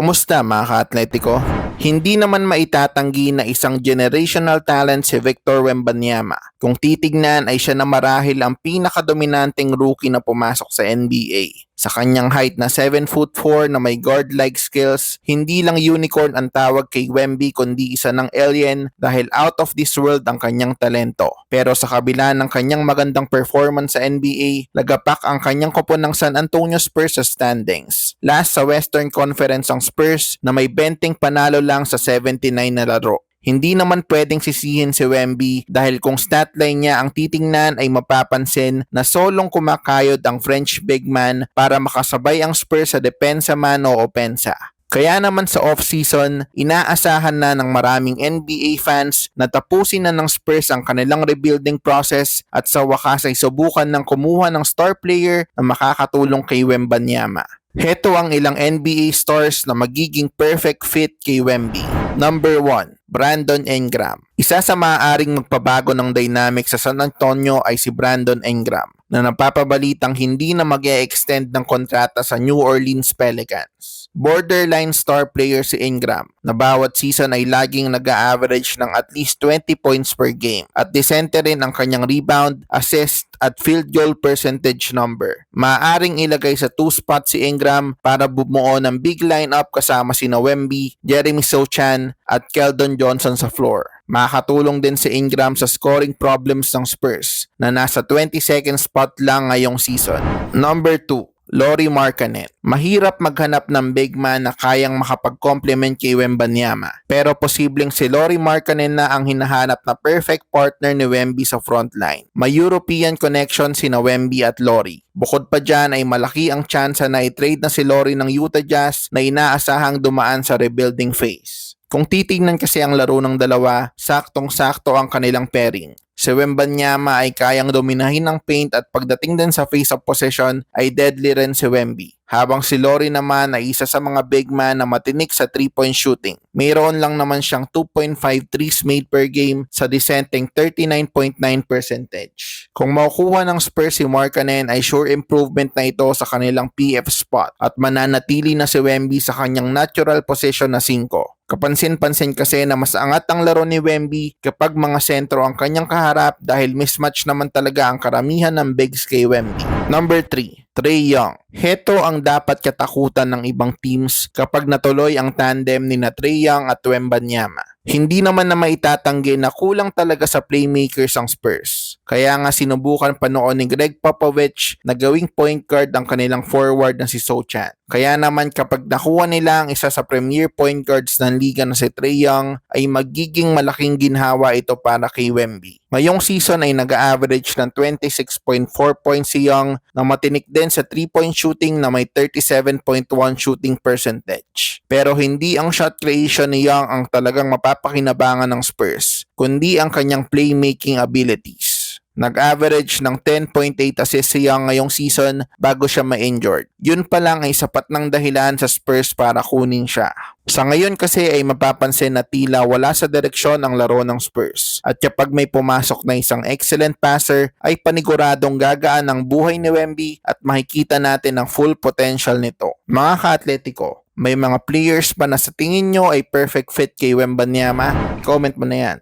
Kumusta mga ka-atletiko? Hindi naman maitatanggi na isang generational talent si Victor Wembanyama. Kung titignan ay siya na marahil ang pinakadominanteng rookie na pumasok sa NBA. Sa kanyang height na 7 foot 4 na may guard-like skills, hindi lang unicorn ang tawag kay Wemby kundi isa ng alien dahil out of this world ang kanyang talento. Pero sa kabila ng kanyang magandang performance sa NBA, lagapak ang kanyang kupon ng San Antonio Spurs sa standings. Last sa Western Conference ang Spurs na may benting panalo lang sa 79 na laro. Hindi naman pwedeng sisihin si Wemby dahil kung statline niya ang titingnan ay mapapansin na solong kumakayod ang French big man para makasabay ang Spurs sa depensa man o opensa. Kaya naman sa off-season, inaasahan na ng maraming NBA fans na tapusin na ng Spurs ang kanilang rebuilding process at sa wakas ay subukan ng kumuha ng star player na makakatulong kay Wembanyama. Heto ang ilang NBA stars na magiging perfect fit kay Wemby. Number 1, Brandon Ingram. Isa sa maaaring magpabago ng dynamic sa San Antonio ay si Brandon Ingram na napapabalitang hindi na mag extend ng kontrata sa New Orleans Pelicans. Borderline star player si Ingram na bawat season ay laging nag-average ng at least 20 points per game at disente rin ang kanyang rebound, assist at field goal percentage number. Maaring ilagay sa two spot si Ingram para bumuo ng big lineup kasama si Wemby, Jeremy Sochan at Keldon Johnson sa floor. Makakatulong din si Ingram sa scoring problems ng Spurs na nasa 22nd spot lang ngayong season. Number 2, Lori Markkanen. Mahirap maghanap ng big man na kayang makapag-complement kay Wembanyama. Pero posibleng si Lori Markkanen na ang hinahanap na perfect partner ni Wemby sa frontline. May European connection si na Wemby at Lori. Bukod pa dyan ay malaki ang tsansa na i-trade na si Lori ng Utah Jazz na inaasahang dumaan sa rebuilding phase. Kung titingnan kasi ang laro ng dalawa, saktong-sakto ang kanilang pairing. Si Wembanyama ay kayang dominahin ng paint at pagdating din sa face-up possession ay deadly rin si Wemby. Habang si Lori naman ay isa sa mga big man na matinik sa 3-point shooting. Mayroon lang naman siyang 2.5 threes made per game sa dissenting 39.9 percentage. Kung makukuha ng Spurs si Markkanen ay sure improvement na ito sa kanilang PF spot at mananatili na si Wemby sa kanyang natural position na 5. Kapansin-pansin kasi na mas angat ang laro ni Wemby kapag mga sentro ang kanyang kaharap dahil mismatch naman talaga ang karamihan ng bigs kay Wemby. Number 3, Trey Young. Heto ang dapat katakutan ng ibang teams kapag natuloy ang tandem ni na Trey Young at Wembanyama. Hindi naman na maitatanggi na kulang talaga sa playmakers ang Spurs. Kaya nga sinubukan pa noon ni Greg Popovich na gawing point guard ang kanilang forward na si Sochan. Kaya naman kapag nakuha nila ang isa sa premier point guards ng liga na si Trey Young ay magiging malaking ginhawa ito para kay Wemby. Ngayong season ay nag-average ng 26.4 points si Young na matinik din sa 3-point shooting na may 37.1 shooting percentage. Pero hindi ang shot creation ni Young ang talagang mapapakinabangan ng Spurs, kundi ang kanyang playmaking abilities. Nag-average ng 10.8 assists si Young ngayong season bago siya ma-injured. Yun pa lang ay sapat ng dahilan sa Spurs para kunin siya. Sa ngayon kasi ay mapapansin na tila wala sa direksyon ang laro ng Spurs. At kapag may pumasok na isang excellent passer, ay paniguradong gagaan ang buhay ni Wemby at makikita natin ang full potential nito. Mga ka-atletiko, may mga players ba na sa tingin nyo ay perfect fit kay Wembanyama? Comment mo na yan.